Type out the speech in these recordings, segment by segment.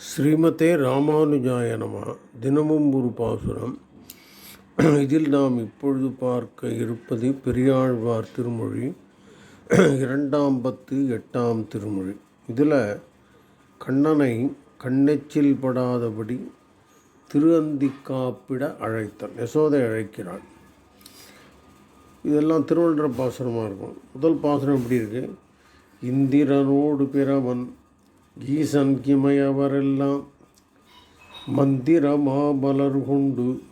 ஸ்ரீமதே ராமானுஜாய நம. தினமும் ஒரு பாசுரம். இதில் நாம் இப்பொழுது பார்க்க இருப்பது பெரியாழ்வார் திருமொழி. இரண்டாம் பத்து எட்டாம் திருமொழி. இதில் கண்ணனை கண்ணெச்சில் படாதபடி திரு அந்திக்காப்பிட அழைத்தான். யசோதை அழைக்கிறான். இதெல்லாம் திருவள்ளுவர் பாசுரமாக இருக்கும். முதல் பாசுரம் எப்படி இருக்கு? இந்திரனோடு பிறவன் ஈசன் கிமையவரெல்லாம் மந்திரமாபலர் கொண்டு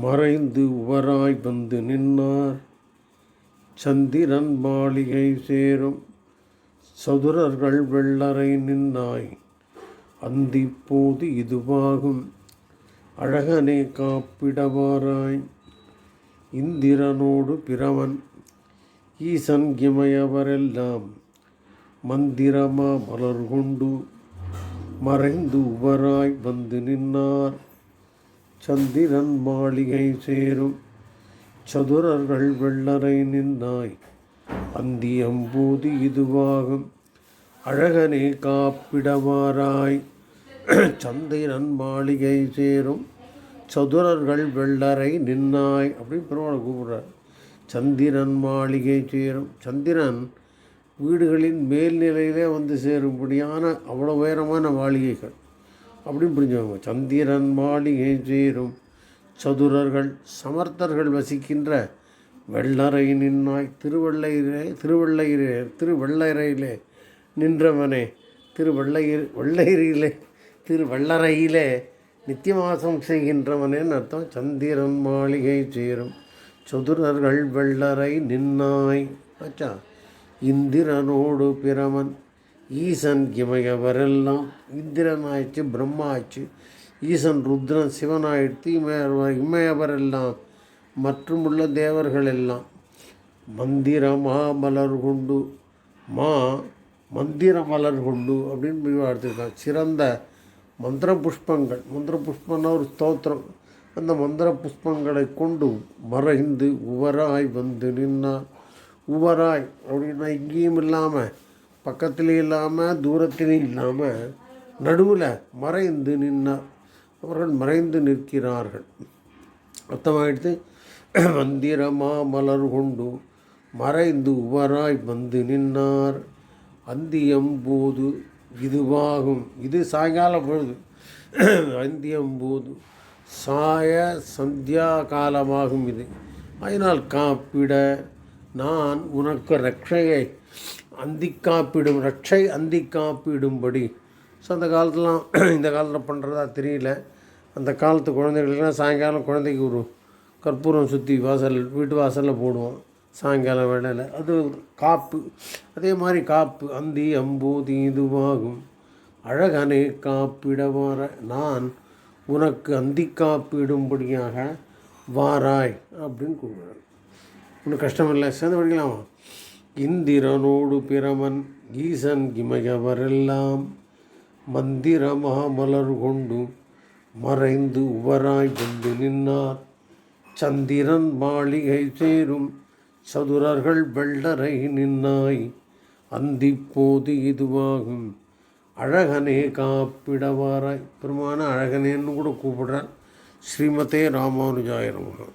மறைந்து உவராய் வந்து நின்றார் சந்திரன் மாளிகை சேரும் சதுரர்கள் வெள்ளரை நின்னாய். அந்திப்போது இதுவாகும். அழகனே காப்பிடவாராய். இந்திரனோடு பிறவன் ஈசன் கிமையவரெல்லாம் மந்திரமா மலர் கொண்டு மறைந்து உவராய் வந்து நின்னார். சந்திரன் மாளிகை சேரும். சதுரர்கள் வெள்ளரை நின்னாய். அந்தியம்போது இதுவாகும். அழகனே காப்பிடவாராய். சந்திரன் மாளிகை சேரும். சதுரர்கள் வெள்ளரை நின்னாய். அப்படின்னு பெருமாளை கூப்பிடுறார். சந்திரன் மாளிகை சேரும். சந்திரன் வீடுகளின் மேல்நிலையிலே வந்து சேரும்படியான அவ்வளோ உயரமான மாளிகைகள். அப்படின்னு புரிஞ்சுவாங்க சந்திரன் மாளிகை சேரும். சதுரர்கள் சமர்த்தர்கள் வசிக்கின்ற வெள்ளரை நின்னாய் திருவள்ளையிலே திருவள்ளையிலே திருவள்ளரையிலே நின்றவனே திருவள்ளையர் வெள்ளையிலே திருவள்ளரையிலே நித்தியவாசம் செய்கின்றவனேன்னு அர்த்தம். சந்திரன் மாளிகை சேரும். சதுரர்கள் வெள்ளரை நின்னாய். ஆச்சா? இந்திரனோடு பிரமன் ஈசன் இமையவரெல்லாம் இந்திரன் ஆயிடுச்சு பிரம்மா ஆயிடுச்சு ஈசன் ருத்ரன் சிவன் ஆயிடுத்து இமைய இமையவரெல்லாம் மற்றும் உள்ள தேவர்கள் எல்லாம் மந்திர மலர் கொண்டு மா மந்திர மலர் கொண்டு அப்படின்னு எடுத்துருக்கான் சிறந்த மந்திர புஷ்பங்கள் மந்திர புஷ்பம்னா ஒரு ஸ்தோத்திரம். அந்த மந்திர புஷ்பங்களை கொண்டு மறைந்து உவராய் வந்து நின்னார் உவராய் அப்படின்னா இங்கேயும் இல்லாமல் பக்கத்துலேயும் இல்லாமல் தூரத்திலையும் இல்லாமல் நடுவில் மறைந்து நின்றார் அவர்கள் மறைந்து நிற்கிறார்கள். அர்த்தமாயிடுத்து மந்திரமா மலர் கொண்டு மறைந்து உவராய் வந்து நின்னார். அந்தியம்போது இதுவாகும். இது சாயங்கால பொழுது. அந்தியம்போது சாய சந்தியா காலமாகும் இது. அதனால் காப்பிட நான் உனக்கு ரட்சையை அந்தி காப்பிடும் ரட்சை அந்தி காப்பிடும்படி ஸோ அந்த காலத்துலாம் இந்த காலத்தில் பண்ணுறதா தெரியல. அந்த காலத்து குழந்தைகளுக்குலாம் சாயங்காலம் குழந்தைக்கு ஒரு கற்பூரம் சுற்றி வாசல் வீட்டு வாசலில் போடுவோம். சாயங்காலம் வேலையில் அது காப்பு. அதே மாதிரி காப்பு அந்தி அம்பூதி இதுவாகும் அழகனை காப்பிட வார நான் உனக்கு அந்தி காப்பிடும்படியாக வாராய் அப்படின்னு கூப்பிடுறேன் ஒன்றும் கஷ்டம் இல்லை சேர்ந்து படிக்கலாமா. இந்திரனோடு பிறமன் ஈசன் இமையவரெல்லாம் மந்திரமா மலர் கொண்டு மறைந்து உவராய் கொண்டு நின்னார். சந்திரன் மாளிகை சேரும் சதுரர்கள் வெள்ளரை நின்னாய். அந்திப்போது இதுவாகும். அழகனே காப்பிடவாராய். பெருமான அழகனேன்னு கூட கூப்பிடுறான் ஸ்ரீமதே ராமானுஜாயிரமாக